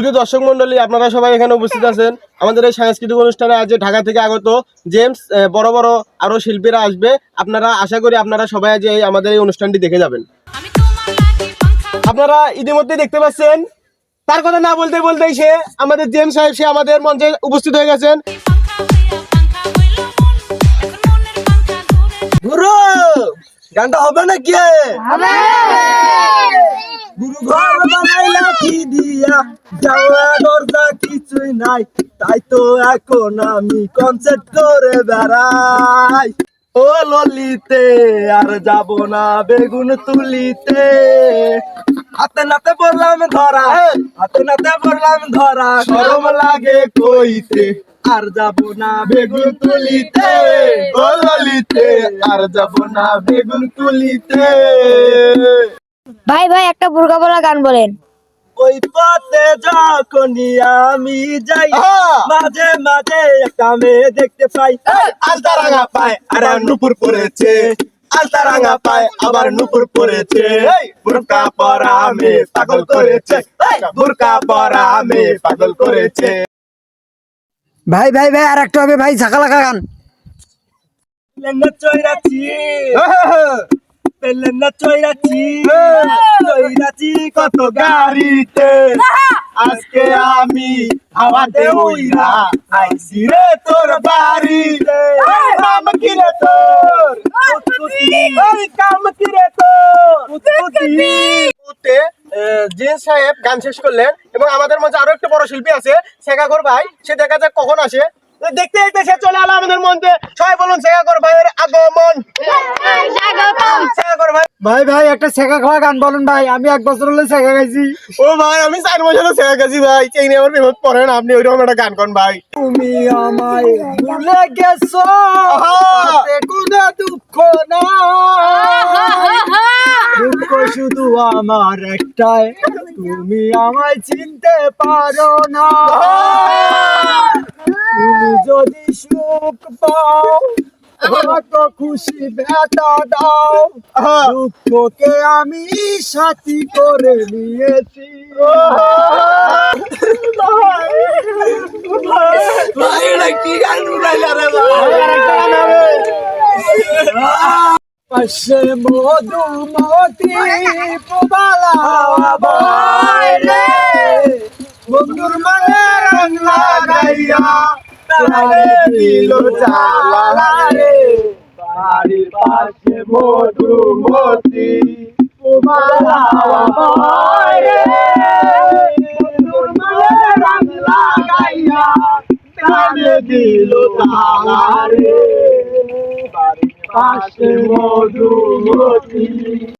শুধু দর্শক মন্ডলী আপনারা সবাই এখানে উপস্থিত আছেন। আমাদের এই সাংস্কৃতিক অনুষ্ঠানে আজ ঢাকা থেকে আগত জেমস বড় বড় আরও শিল্পীরা আসবে। আপনারা আশা করি আপনারা সবাই আজ এই আমাদের এই অনুষ্ঠানটি দেখে যাবেন। আপনারা ইতিমধ্যে দেখতে পাচ্ছেন তার কথা না বলতে বলতেই সে আমাদের জেমস সাহেব সে আমাদের মঞ্চে উপস্থিত হয়ে গেছেন। গানটা হবে না কি? গুরু ঘর বানাইলা কি দিয়া? যাওয়া দরজা কিছুই নাই, তাই তো এখন আমি কনসেপ্ট করে বেড়াই। ও ললিতে, আর যাব না বেগুন তুলিতে। হাতে নাতে বললাম ধরা, হাতে নাতে বললাম ধরা গরম লাগে কইতে। আর যাব না বেগুন তুলিতে, ও ললিতে, আর যাব না বেগুন তুলিতে। ভাই ভাই একটা বুর্গা বলা গান বলেন। ওই পথে যখনই আমি যাই মাঝে মাঝে একটা মেয়ে দেখতে পাই। আলতা রাঙা পায় আর নুপুর পড়েছে আলতা রাঙা পায় আবার নুপুর পড়েছে বুরকা পরা আমি পাগল করেছে। বুরকা পরা আমি পাগল করেছে। ভাই ভাই ভাই আর একটা হবে ভাই ঝাঁকা লাগা গান পেলেন চৈরাছি পেলেন চৈরাছি চৈরাছি কত গাড়িতে। আজকে আমি হাওয়াতে উইরা আইছি রে তোর বাড়িতে। নাম কি রে তোর? ওই কাম কি রে তোর? উঠতে সাহেব গান শেষ করলেন এবং আমাদের মধ্যে আরও একটা বড় শিল্পী আছে শেখাগর ভাই। সে দেখা যাক কখন আসে। দেখতে দেখতে সে চলে আলো আমাদের মধ্যে সবাই বলুন শেখাগর ভাইয়ের আগমন। ভাই ভাই একটা শেখা খাওয়া গান বলেন ভাই আমি এক বছর হলে শেখা খাইছি। ও ভাই আমি চার বছর শেখা গেছি ভাই চেঙ্গি আমার প্রেমত পড়ে না আপনি ওইরকম একটা গান করেন ভাই। তুমি আমায় ভুলে গেছো কোনো দুঃখ না দুঃখ শুধু আমার একটাই তুমি আমায় চিনতে পারো না। তুমি যদি সুখ পাও কত খুশি ব্যথা দাও। দুঃখকে আমি সাথী করে নিয়েছি। পাশে মধুমতি প্রবালা বন্ধুর মানে রং লাগাইয়া বাড়ির পাশে মধুমতি প্রবালা বাইরে বন্ধুর রং। লাগাইয়া তারে দিল জ্বালা বাড়ির পাশে মধুমতি।